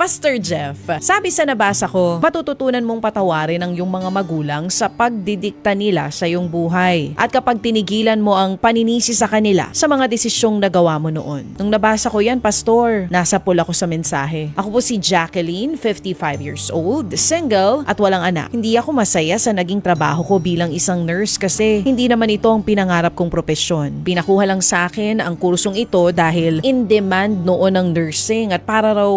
Pastor Jeff, sabi sa nabasa ko, matututunan mong patawarin ang iyong mga magulang sa pagdidikta nila sa iyong buhay. At kapag tinigilan mo ang paninisi sa kanila sa mga desisyong nagawa mo noon. Nung nabasa ko yan, Pastor, nasa pool ako sa mensahe. Ako po si Jacqueline, 55 years old, single at walang anak. Hindi ako masaya sa naging trabaho ko bilang isang nurse kasi hindi naman ito ang pinangarap kong propesyon. Pinakuha lang sa akin ang kursong ito dahil in demand noon ng nursing at para raw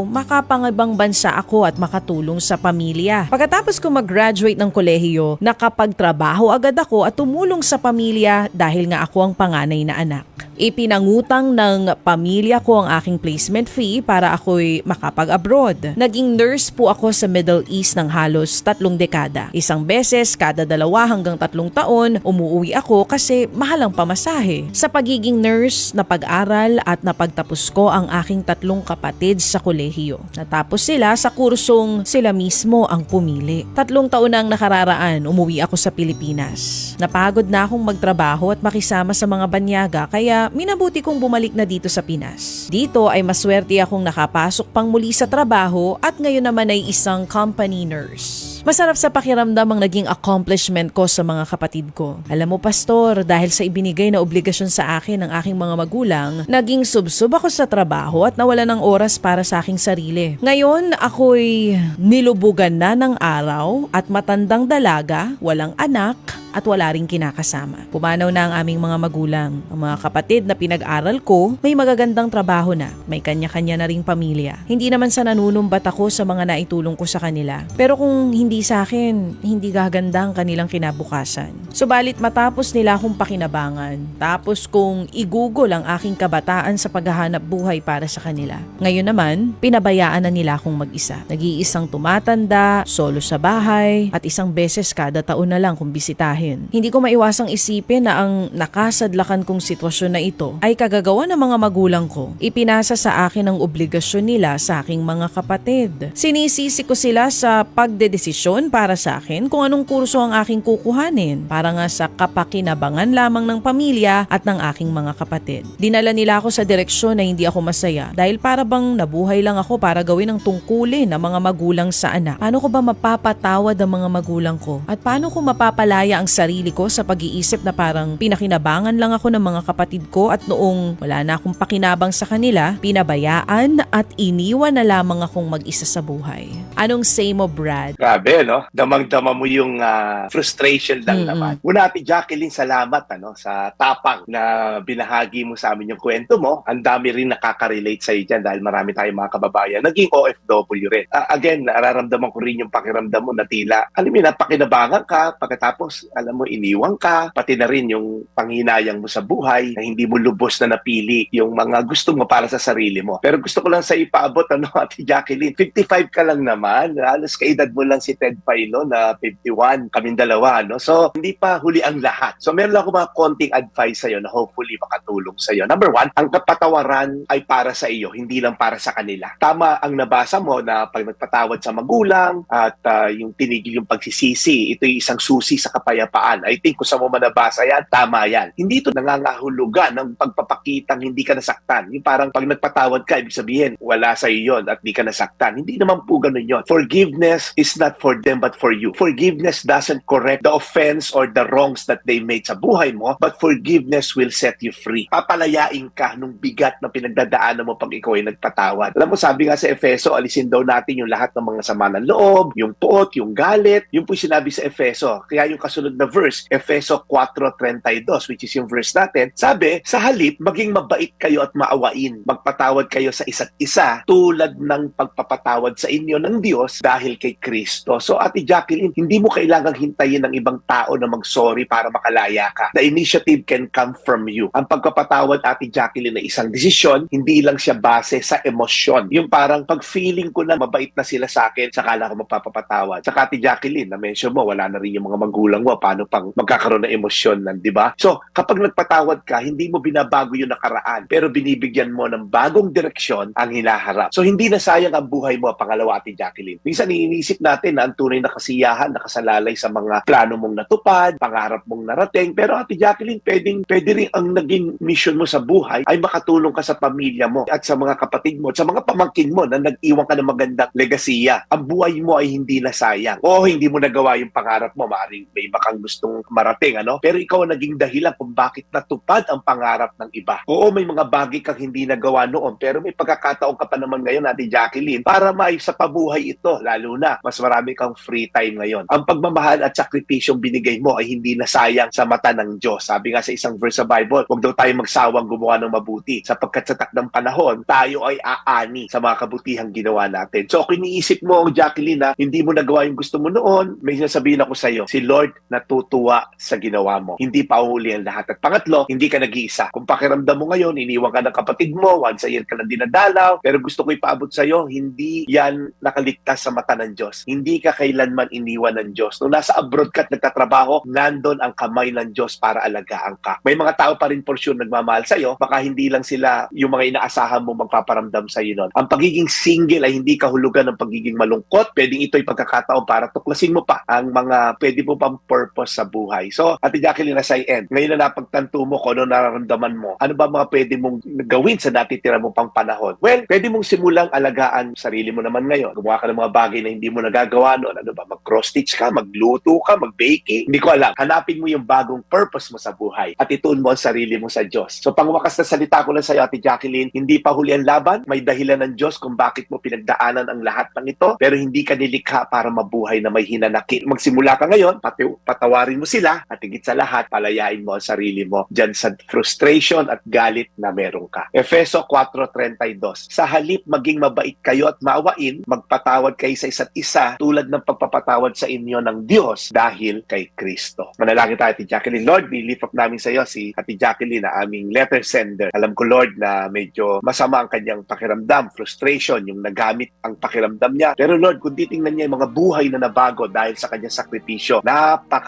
makapangibang bansa ako at makatulong sa pamilya. Pagkatapos ko mag-graduate ng kolehiyo, nakapagtrabaho agad ako at tumulong sa pamilya dahil nga ako ang panganay na anak. Ipinangutang ng pamilya ko ang aking placement fee para ako'y makapag-abroad. Naging nurse po ako sa Middle East ng halos tatlong dekada. Isang beses kada dalawa hanggang tatlong taon, umuwi ako kasi mahal ang pamasahe. Sa pagiging nurse, napag-aral at napagtapos ko ang aking tatlong kapatid sa kolehiyo. Natapos sila sa kursong sila mismo ang pumili. Tatlong taon na ang nakararaan, umuwi ako sa Pilipinas. Napagod na akong magtrabaho at makisama sa mga banyaga kaya minabuti kong bumalik na dito sa Pinas. Dito ay maswerte akong nakapasok pang muli sa trabaho at ngayon naman ay isang company nurse. Masarap sa pakiramdam ang naging accomplishment ko sa mga kapatid ko. Alam mo, Pastor, dahil sa ibinigay na obligasyon sa akin ng aking mga magulang, naging subsub ako sa trabaho at nawala ng oras para sa aking sarili. Ngayon, ako'y nilubugan na ng araw at matandang dalaga, walang anak, at wala ring kinakasama. Pumanaw na ang aming mga magulang. Ang mga kapatid na pinag-aral ko, may magagandang trabaho na. May kanya-kanya na ring pamilya. Hindi naman sa nanunumbat ako sa mga naitulong ko sa kanila. Pero kung hindi sa akin, hindi gaganda ang kanilang kinabukasan. Subalit matapos nila akong pakinabangan, tapos kung igugol ang aking kabataan sa paghahanap buhay para sa kanila. Ngayon naman, pinabayaan na nila akong mag-isa. Nag-iisang tumatanda, solo sa bahay, at isang beses kada taon na lang kung bisitahin. Hindi ko maiwasang isipin na ang nakasadlakan kong sitwasyon na ito ay kagagawa ng mga magulang ko. Ipinasa sa akin ang obligasyon nila sa aking mga kapatid. Sinisisi ko sila sa pagdedesisyon para sa akin kung anong kurso ang aking kukuhanin para nga sa kapakinabangan lamang ng pamilya at ng aking mga kapatid. Dinala nila ako sa direksyon na hindi ako masaya dahil para bang nabuhay lang ako para gawin ang tungkulin ng mga magulang sa anak. Paano ko ba mapapatawad ang mga magulang ko? At paano ko mapapalaya ang sarili ko sa pag-iisip na parang pinakinabangan lang ako ng mga kapatid ko at noong wala na akong pakinabang sa kanila, pinabayaan at iniwan na lamang akong mag-isa sa buhay. Anong say mo, Brad? Grabe, no? Damang-dama mo yung ah, frustration lang Mm-mm. naman. Una, Ate Jacqueline, salamat ano, sa tapang na binahagi mo sa amin yung kwento mo. Ang dami rin nakaka-relate sa dyan dahil marami tayong mga kababayan. Naging OFW rin. Ah, again, nararamdaman ko rin yung pakiramdam mo na tila, alam mo, napakinabangan ka, pagkatapos, alam mo, iniwang ka, pati na rin yung panghinayang mo sa buhay na hindi mo lubos na napili yung mga gusto mo para sa sarili mo. Pero gusto ko lang sa ipaabot, ano, Ate Jacqueline, 55 ka lang naman. Halos kaedad mo lang si Ted Pailo na 51, kaming dalawa, no? So, hindi pa huli ang lahat. So, meron lang ako mga konting advice sa'yo na hopefully makatulong sa'yo. Number one, ang kapatawaran ay para sa iyo, hindi lang para sa kanila. Tama ang nabasa mo na pag nagpatawad sa magulang at ah, yung tinigil yung pagsisisi, ito yung isang susi sa kapayapaan. I think kung sa mo manabasa yan, tama yan. Hindi ito nangangahulugan ng pagpapakitang hindi ka nasaktan. Yung parang pag nagpatawad ka, ibig sabihin, wala sa iyo yun at di ka nasaktan. Hindi naman po ganun yun. Forgiveness is not for them but for you. Forgiveness doesn't correct the offense or the wrongs that they made sa buhay mo, but forgiveness will set you free. Papalayain ka nung bigat na pinagdadaanan mo pag ikaw ay nagpatawad. Alam mo, sabi nga sa Efeso, alisin daw natin yung lahat ng mga sama ng loob, yung tuot, yung galit. Yung po sinabi sa Efeso. Kaya yung kasunod na verse, Efeso 4.32, which is yung verse natin, sabi, sa halip, maging mabait kayo at maawain. Magpatawad kayo sa isa't isa tulad ng pagpapatawad sa inyo ng Diyos dahil kay Kristo. So, Ate Jacqueline, hindi mo kailangang hintayin ng ibang tao na mag-sorry para makalaya ka. The initiative can come from you. Ang pagpapatawad, Ate Jacqueline, na isang desisyon, hindi lang siya base sa emosyon. Yung parang pag-feeling ko na mabait na sila sa akin, saka lang ako magpapapatawad. Sa Ate Jacqueline, na-mention mo, wala na rin yung mga magulang mo, paano pang magkakaroon ng emosyon nan, di ba? So, kapag nagpatawad ka, hindi mo binabago yung nakaraan, pero binibigyan mo ng bagong direksyon ang hinaharap. So, hindi na sayang ang buhay mo, pangalawa, Ate Jacqueline. Minsan, iniisip natin na ang tunay na kasiyahan nakasalalay sa mga plano mong natupad, pangarap mong narating, pero Ate Jacqueline, pwedeng, pwede rin ang naging mission mo sa buhay ay makatulong ka sa pamilya mo at sa mga kapatid mo at sa mga pamangkin mo na nag-iwan ka ng magandang legasiya. Ang buhay mo ay hindi na sayang. O hindi mo nagawa yung pangarap mo, maaaring may iba gustong marating, ano? Pero ikaw ang naging dahilan kung bakit natupad ang pangarap ng iba. Oo, may mga bagay kang hindi nagawa noon, pero may pagkakataon ka pa naman ngayon, Ate Jacqueline, para maisa pabuhay ito, lalo na mas marami kang free time ngayon. Ang pagmamahal at sakripisyong binigay mo ay hindi na sayang sa mata ng Diyos. Sabi nga sa isang verse sa Bible, huwag daw tayo magsawang gumawa ng mabuti sapagkat sa takdang panahon, tayo ay aani sa mga kabutihang ginawa natin. So, kung iniisip mo, Jacqueline, na hindi mo nagawa yung gusto mo noon, may sasabihin ako sa iyo, si Lord natutuwa sa ginawa mo. Hindi pa uhuli ang lahat. At pangatlo, hindi ka nag-iisa. Kung pakiramdam mo ngayon, iniwan ka ng kapatid mo, once a year ka na dinadalaw, pero gusto ko ipaabot sa iyo, hindi yan nakaligtas sa mata ng Diyos. Hindi ka kailanman iniwan ng Diyos. Nung nasa abroad ka at nagtatrabaho, nandun ang kamay ng Diyos para alagaan ka. May mga tao pa rin for sure nagmamahal sa iyo, baka hindi lang sila yung mga inaasahan mo magpaparamdam sa iyo nun. Ang pagiging single ay hindi kahulugan ng pagiging malungkot. Pwedeng ito'y pagkakataon para tuklasin mo pa ang mga pwede mo pang purpose sa buhay. So, Ate Jacqueline, as I end, ngayon na napagtanto mo kung ano nararamdaman mo, ano ba mga pwede mong gawin sa natitira mo pang panahon? Well, pwede mong simulang alagaan sarili mo naman ngayon. Gumawa ka ng mga bagay na hindi mo nagagawa noon. Ano ba? Mag-cross-stitch ka, magluto ka, mag-baking. Hindi ko alam. Hanapin mo yung bagong purpose mo sa buhay at ituon mo ang sarili mo sa Diyos. So, pangwakas na salita ko lang sa iyo, Ate Jacqueline, hindi pa huli ang laban. May dahilan ng Diyos kung bakit mo pinagdaanan ang lahat ng ito. Pero hindi ka nilikha para mabuhay na may hinanakit. Magsimula ka ngayon, pati, patawarin mo sila at higit sa lahat, palayain mo ang sarili mo dyan sa frustration at galit na meron ka. Efeso 4.32 Sa halip maging mabait kayo at maawain, magpatawad kayo sa isa't isa tulad ng pagpapatawad sa inyo ng Diyos dahil kay Kristo. Manalangin tayo, Ate Jacqueline. Lord, nilift up namin sa iyo si Ate Jacqueline na aming letter sender. Alam ko, Lord, na medyo masama ang kanyang pakiramdam, frustration, yung nagamit ang pakiramdam niya. Pero Lord, kung titingnan niya yung mga buhay na nabago dahil sa kanyang sakripisyo,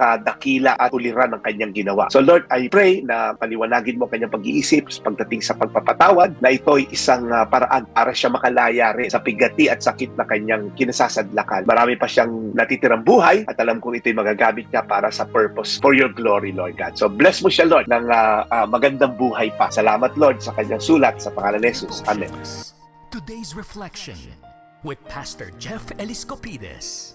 napakadakila at uliran ng kanyang ginawa. So Lord, I pray na paliwanagin mo ang kanyang pag-iisip pagdating sa pagpapatawad na ito ay isang ah, paraan para siya makalaya rin sa pigati at sakit na kanyang kinasasadlakan. Marami pa siyang natitirang buhay at alam kong ito'y magagamit niya para sa purpose for your glory, Lord God. So bless mo siya, Lord, ng ah, ah, magandang buhay pa. Salamat, Lord, sa kanyang sulat sa pangalan ni Jesus. Amen. Today's Reflection with Pastor Jeff Eliscopides.